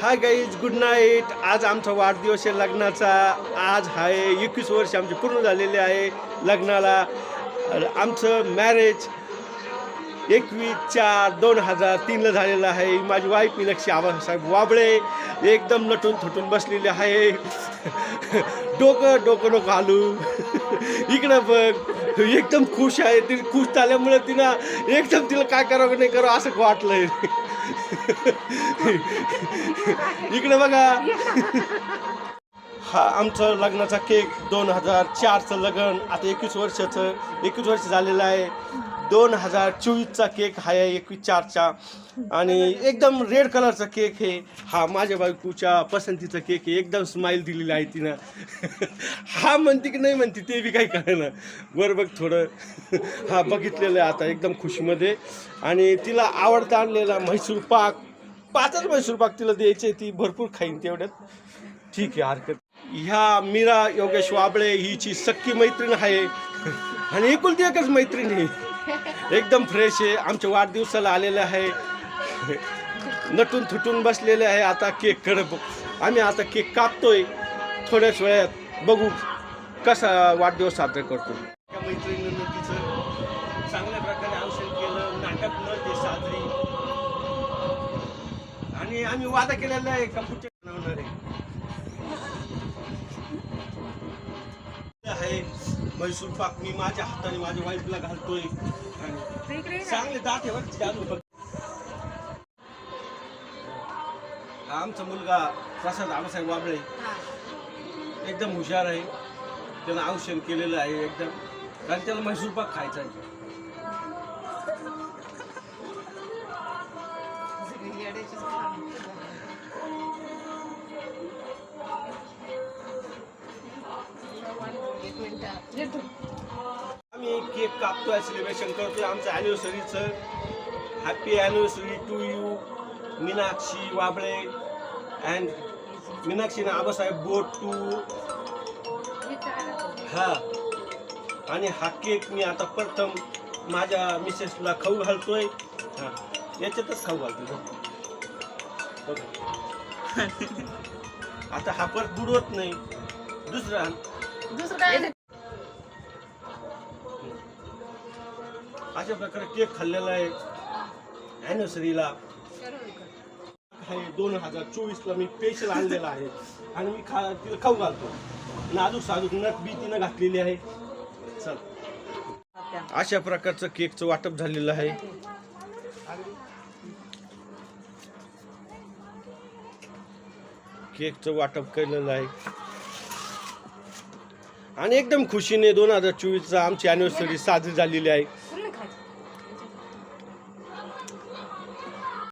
Hi guys good night आज आमचा वाढदिवस आहे लग्नाचा. आज आहे एकवीस वर्ष आमचे पूर्ण झालेले आहे लग्नाला. आमचं मॅरेज एकवीस चार दोन हजार तीनला झालेलं आहे. माझी वाईफ मीनाक्षी आबासाहेब वाबळे एकदम नटून थटून बसलेले आहे. डोकं डोकं डोकं हालू. इकडं बघ एकदम खुश आहे. ती खुश झाल्यामुळे तिनं एकदम तिला काय करावं नाही करावं असं वाटलंय. इकडे बघा. हा आमचं लग्नाचा केक दोन हजार चारचं लग्न आता एकवीस वर्षाचं एकवीस वर्ष झालेलं आहे. दोन हजार चोवीसचा केक हा आहे एकवीस चारचा. आणि एकदम रेड कलरचा केक आहे हा माझ्या बायकोच्या पसंतीचा केक आहे. एकदम स्माईल दिलेला आहे तिनं. हा म्हणते की नाही म्हणते ते बी काही कळेना. वर बघ थोडं. हा बघितलेलं आहे आता एकदम खुशीमध्ये. आणि तिला आवडता आणलेला म्हैसूर पाक. पाचच म्हैसूर पाक तिला द्यायचे ती भरपूर खाईन तेवढ्यात. ठीक आहे हरकत ह्या मीरा योगेश वाबळे हिची सक्की मैत्रीण आहे. आणि एकुलती एकच मैत्रीण आहे. एकदम फ्रेश आहे. आमच्या वाढदिवसाला आलेलं आहे. नटून थुटून बसलेले आहे. आता केक कडक आम्ही आता केक कापतोय. थोड्याच वेळात बघू कसा वाढदिवस साजरा करतो. मैत्रिणीनं तिचं चांगल्या प्रकारे औषध केलं. नाटक न ते साजरी. आणि आम्ही वादा केलेला आहे. का पुढच्या बनवणार आहे? म्हैसूर पाक मी माझ्या हाताने माझ्या वाईफला घालतोय. आणि चांगले दात आहे बरं चालू बघ. आमचा मुलगा प्रसाद आबासाहेब वाबळे एकदम हुशार आहे. त्यानं औषध केलेलं आहे एकदम. कारण त्याला म्हैसूर पाक खायचा आहे. आम्ही केक कापतोय सेलिब्रेशन करतोय. आमचं अॅनिव्हर्सरीचं happy anniversary to you Meenakshi Wable. And Meenakshi ना आबासाहेब बोट टू हा. आणि हा केक मी आता प्रथम माझ्या मिसेसला खाऊ घालतोय. हा. याच्यातच खाऊ. बघा. आता हा परत बुडवत नाही. दुसरा. दुसरं अशा प्रकारे केक खाल्लेला आहे. ॲनिव्हर्सरीला आहे दोन हजार चोवीसला मी स्पेशल आणलेला आहे. आणि मी खा तिला खाऊ घालतो. नाजूक साजूक नट बी तिनं घातलेली आहे. चल. अशा प्रकारचं केकचं वाटप झालेलं आहे. केकचं वाटप केलेलं आहे. आणि एकदम खुशीने दोन हजार चोवीसचा आमची ॲनिव्हर्सरी साजरी झालेली आहे.